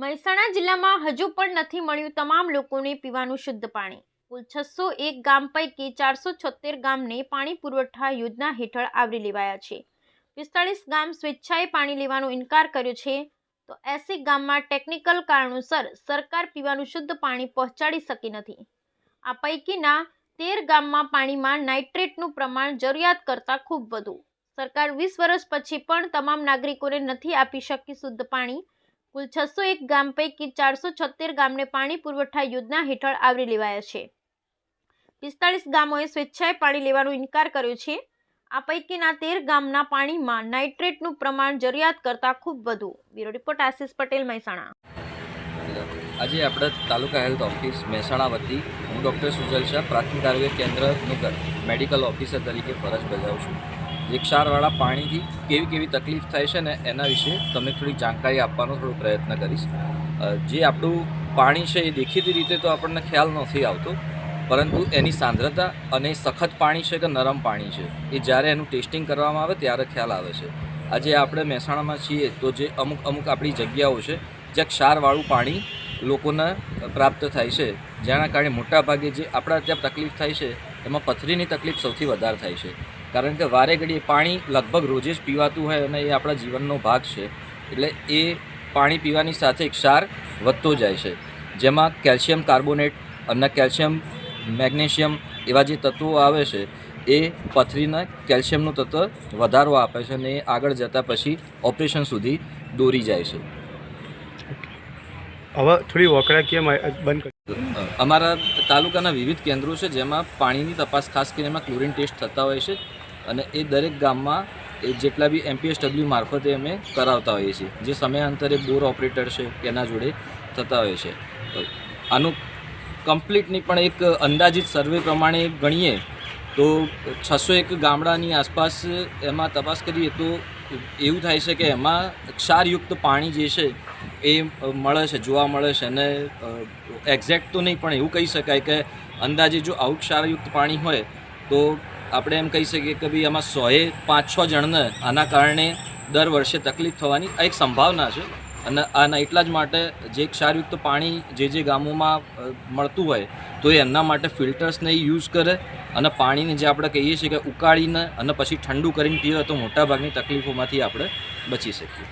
મહેસાણા જિલ્લામાં હજુ પણ નથી મળ્યું તમામ લોકોને પીવાનું શુદ્ધ પાણી. કુલ છસો એક ગામ પૈકી ચારસો છોતેર ગામને પાણી પુરવઠા યોજના હેઠળ આવરી લેવાયા છે. પિસ્તાળીસ ગામ સ્વેચ્છાએ પાણી લેવાનો ઇનકાર કર્યો છે. તો એસી ગામમાં ટેકનિકલ કારણોસર સરકાર પીવાનું શુદ્ધ પાણી પહોંચાડી શકી નથી. આ પૈકીના તેર ગામમાં પાણીમાં નાઇટ્રેટનું પ્રમાણ જરૂરિયાત કરતાં ખૂબ વધુ. સરકાર વીસ વર્ષ પછી પણ તમામ નાગરિકોને નથી આપી શકી શુદ્ધ પાણી. કુલ છસો એક ગામ પૈકી ચારસો છોતેર ગામને પાણી પુરવઠા યોજના હેઠળ આવરી લેવાયા છે. પિસ્તાળીસ ગામોએ સ્વેચ્છાએ પાણી લેવાનો ઇનકાર કર્યો છે. આ પૈકીના તેર ગામના પાણીમાં નાઇટ્રેટનું પ્રમાણ જરૂરિયાત કરતાં ખૂબ વધુ. Bureau report Ashish Patel, Mehsana. આજે આપણે તાલુકા હેલ્થ ઓફિસ મહેસાણા વતી હું ડૉક્ટર સુજલ શાહ પ્રાથમિક આરોગ્ય કેન્દ્રનું મેડિકલ ઓફિસર તરીકે ફરજ બજાવું છું. જે ક્ષારવાળા પાણીથી કેવી કેવી તકલીફ થાય છે ને એના વિશે તમને થોડી જાણકારી આપવાનો થોડો પ્રયત્ન કરીશ. જે આપણું પાણી છે એ દેખીતી રીતે તો આપણને ખ્યાલ નથી આવતો, પરંતુ એની સાંદ્રતા અને સખત પાણી છે કે નરમ પાણી છે, એ જ્યારે એનું ટેસ્ટિંગ કરવામાં આવે ત્યારે ખ્યાલ આવે છે. આજે આપણે મહેસાણામાં છીએ તો જે અમુક અમુક આપણી જગ્યાઓ છે, જ્યાં ક્ષારવાળું પાણી લોકોને પ્રાપ્ત થાય છે, જેના કારણે મોટાભાગે જે આપણા ત્યાં તકલીફ થાય છે, એમાં પથરીની તકલીફ સૌથી વધારે થાય છે. કારણ કે વારે ઘડીએ પાણી લગભગ રોજે જ પીવાતું હોય અને એ આપણા જીવનનો ભાગ છે. એટલે એ પાણી પીવાની સાથે ક્ષાર વધતો જાય છે. જેમાં કેલ્શિયમ કાર્બોનેટ અને કેલ્શિયમ મેગ્નેશિયમ એવા જે તત્વો આવે છે, એ પથરીના કેલ્શિયમનું તત્વ વધારો આપે છે અને એ આગળ જતાં પછી ઓપરેશન સુધી દોરી જાય છે. હવે થોડી વોકડાકીય કેમ બંધ અમારા તાલુકાના વિવિધ કેન્દ્રો છે જેમાં પાણીની તપાસ ખાસ કરીને એમાં ક્લોરિન ટેસ્ટ થતા હોય છે અને એ દરેક ગામમાં એ જેટલા બી એમપીએસડબલ્યુ મારફતે અમે કરાવતા હોઈએ છીએ. જે સમયાંતરે બોર ઓપરેટર છે એના જોડે થતા હોય છે. આનું કમ્પ્લીટની પણ એક અંદાજિત સર્વે પ્રમાણે ગણીએ તો છસો એક ગામડાની આસપાસ એમાં તપાસ કરીએ તો એવું થાય છે કે એમાં ક્ષારયુક્ત પાણી જે છે એ મળે છે, જોવા મળે છે અને એક્ઝેક્ટ તો નહીં, પણ એવું કહી શકાય કે અંદાજે જો આવું ક્ષારયુક્ત પાણી હોય, તો આપણે એમ કહી શકીએ કે ભાઈ આમાં સોએ પાંચ છ જણને આના કારણે દર વર્ષે તકલીફ થવાની આ એક સંભાવના છે. અને આના એટલા જ માટે જે ક્ષારયુક્ત પાણી જે જે ગામોમાં મળતું હોય, તો એ એમના માટે ફિલ્ટર્સને યુઝ કરે અને પાણીને જે આપણે કહીએ છીએ કે ઉકાળીને અને પછી ઠંડુ કરીને પીવે તો મોટાભાગની તકલીફોમાંથી આપણે બચી શકીએ.